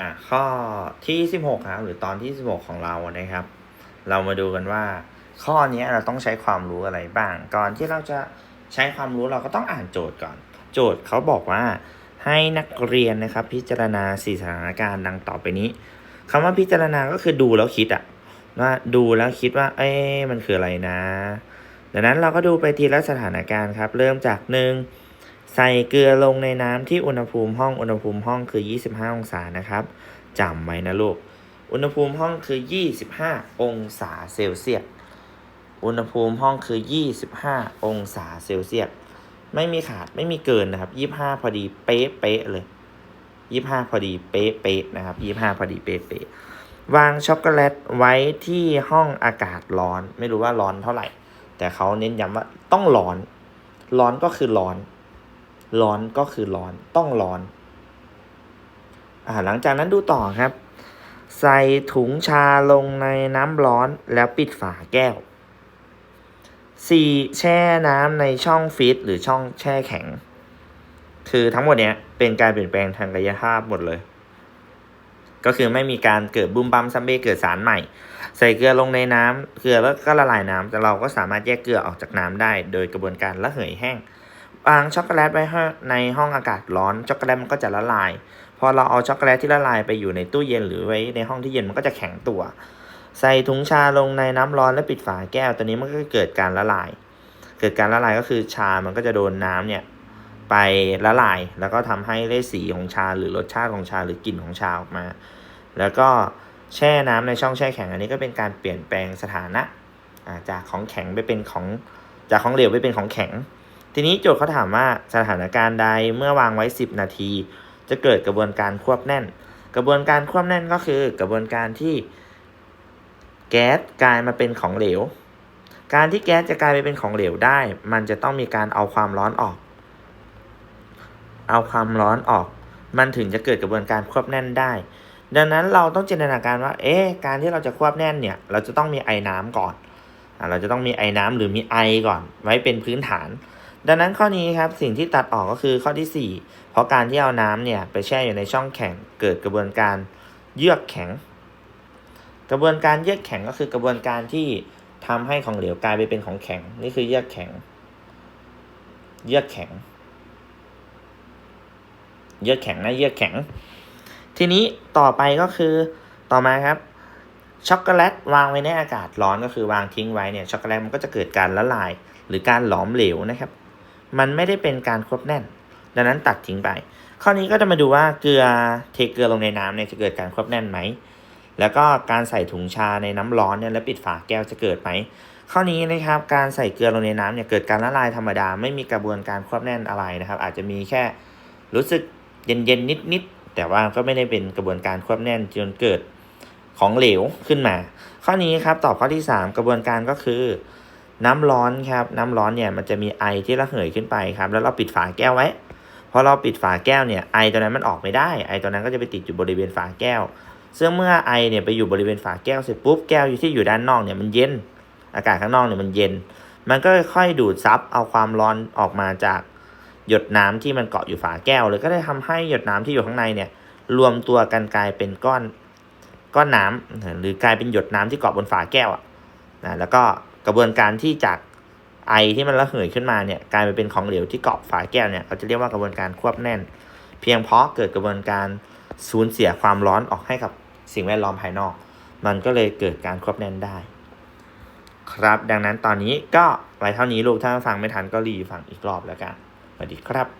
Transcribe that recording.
อะข้อที่ 16ครับหรือตอนที่ 16 ของเรานะครับ เรามาดูกันว่า ข้อนี้เราต้องใช้ความรู้อะไรบ้าง ก่อนที่เราจะใช้ความรู้เราก็ต้องอ่านโจทย์ก่อน โจทย์เขาบอกว่าให้นักเรียนนะครับ พิจารณาสี่สถานการณ์ดังต่อไปนี้คำว่าพิจารณาก็คือดูแล้วคิดอะว่าดูแล้วคิดว่า เอ๊มันคืออะไรนะ ดังนั้นเราก็ดูไปทีละสถานการณ์ครับ เริ่มจากหนึ่ง ใส่เกลือลงในน้ำที่อุณหภูมิห้องอุณหภูมิห้องคือ 25 องศานะครับจำไว้นะลูก อุณหภูมิห้องคือ 25 องศาเซลเซียส อุณหภูมิห้องคือ 25 องศาเซลเซียส ไม่มีขาดไม่มีเกินนะครับ 25 พอดีเป๊ะเป๊ะเลย 25 พอดีเป๊ะเป๊ะนะครับ 25 พอดีเป๊ะเป๊ะวางช็อกโกแลตไว้ที่ห้องอากาศร้อน ไม่รู้ว่าร้อนเท่าไหร่ แต่เขาเน้นย้ำว่าต้องร้อน ร้อนก็คือร้อน ร้อนก็คือร้อนต้องร้อนอ่าหลังจากนั้นดูต่อครับ ใส่ถุงชาลงในน้ำร้อนแล้วปิดฝาแก้ว 4. แช่น้ำในช่องฟีดหรือช่องแช่แข็ง คือทั้งหมดเนี้ยเป็นการเปลี่ยนแปลงทางกายภาพหมดเลย ก็คือไม่มีการเกิดบุมบัมซัมเบ้เกิดสารใหม่ ใส่เกลือลงในน้ำเกลือแล้วก็ละลายน้ำแต่เราก็สามารถแยกเกลือออกจากน้ำได้ โดยกระบวนการระเหยแห้ง วางช็อกโกแลตไว้ในห้องอากาศร้อนช็อกโกแลตมันก็จะละลาย พอเราเอาช็อกโกแลตที่ละลายไปอยู่ในตู้เย็นหรือไว้ในห้องที่เย็นมันก็จะแข็งตัว ใส่ถุงชาลงในน้ำร้อนและปิดฝาแก้วตัวนี้มันก็เกิดการละลาย เกิดการละลายก็คือชามันก็จะโดนน้ำเนี่ยไปละลาย แล้วก็ทำให้ได้สีของชาหรือรสชาติของชาหรือกลิ่นของชาออกมา แล้วก็แช่น้ำในช่องแช่แข็งอันนี้ก็เป็นการเปลี่ยนแปลงสถานะจากของแข็งไปเป็นของจากของเหลวไปเป็นของแข็ง ทีนี้โจทย์เขาถามว่าสถานการณ์ใดเมื่อวางไว้ 10 นาที จะเกิดกระบวนการควบแน่น กระบวนการควบแน่นก็คือกระบวนการที่แก๊สกลายมาเป็นของเหลว การที่แก๊สจะกลายไปเป็นของเหลวได้ มันจะต้องมีการเอาความร้อนออก เอาความร้อนออก มันถึงจะเกิดกระบวนการควบแน่นได้ ดังนั้นเราต้องจินตนาการว่า เอ๊ะ การที่เราจะควบแน่นเนี่ย เราจะต้องมีไอ้น้ำก่อนอเราจะต้องมีไอ้น้ำหรือมีไอก่อน ไว้เป็นพื้นฐาน ดังนั้นข้อนี้ครับสิ่งที่ตัดออกก็คือข้อที่ 4 เพราะการที่เอาน้ำเนี่ยไปแช่อยู่ในช่องแข็งเกิดกระบวนการเยือกแข็ง กระบวนการเยือกแข็งก็คือกระบวนการที่ทำให้ของเหลวกลายไปเป็นของแข็ง นี่คือเยือกแข็ง เยือกแข็ง เยือกแข็งนะเยือกแข็ง ทีนี้ต่อไปก็คือต่อมาครับช็อกโกแลตวางไว้ในอากาศร้อนก็คือวางทิ้งไว้เนี่ยช็อกโกแลตมันก็จะเกิดการละลายหรือการหลอมเหลวนะครับ มันไม่ได้เป็นการควบแน่น ดังนั้นตัดทิ้งไป ข้อนี้ก็จะมาดูว่าเกลือเทเกลือลงในน้ำเนี่ยจะเกิดการควบแน่นไหม แล้วก็การใส่ถุงชาในน้ำร้อนเนี่ยแล้วปิดฝาแก้วจะเกิดไหม ข้อนี้นะครับการใส่เกลือลงในน้ำเนี่ยเกิดการละลายธรรมดาไม่มีกระบวนการควบแน่นอะไรนะครับ อาจจะมีแค่รู้สึกเย็นๆนิดๆแต่ว่าก็ไม่ได้เป็นกระบวนการควบแน่นจนเกิดของเหลวขึ้นมา ข้อนี้ครับตอบข้อที่ 3 กระบวนการก็คือ น้ำร้อนครับ น้ำร้อนเนี่ยมันจะมีไอที่ระเหยขึ้นไปครับ แล้วเราปิดฝาแก้วไว้พอเราปิดฝาแก้วเนี่ยไอตัวนั้นมันออกไม่ได้ไอตัวนั้นก็จะไปติดอยู่บริเวณฝาแก้ว ซึ่งเมื่อไอเนี่ยไปอยู่บริเวณฝาแก้วเสร็จปุ๊บแก้วที่อยู่ด้านนอกเนี่ยมันเย็น อากาศข้างนอกเนี่ยมันเย็น มันก็ค่อยดูดซับเอาความร้อนออกมาจากหยดน้ำที่มันเกาะอยู่ฝาแก้วเลยก็ได้ทำให้หยดน้ำที่อยู่ข้างในเนี่ยรวมตัวกันกลายเป็นก้อนก้อนน้ำหรือกลายเป็นหยดน้ำที่เกาะบนฝาแก้วอะนะแล้วก็ ระบวนการที่จากไอที่มันระเหยขึ้นมาเนี่ยกลายไปเป็นของเหลวที่เกาะฝาแก้วเนี่ยเขาจะเรียกว่ากระบวนการควบแน่น เพียงเพราะเกิดกระบวนการสูญเสียความร้อนออกให้กับสิ่งแวดล้อมภายนอก มันก็เลยเกิดการควบแน่นได้ ครับดังนั้นตอนนี้ก็ไว้เท่านี้ลูกถ้าฟังไม่ทันก็รีฟังอีกรอบแล้วกันสวัสดีครับ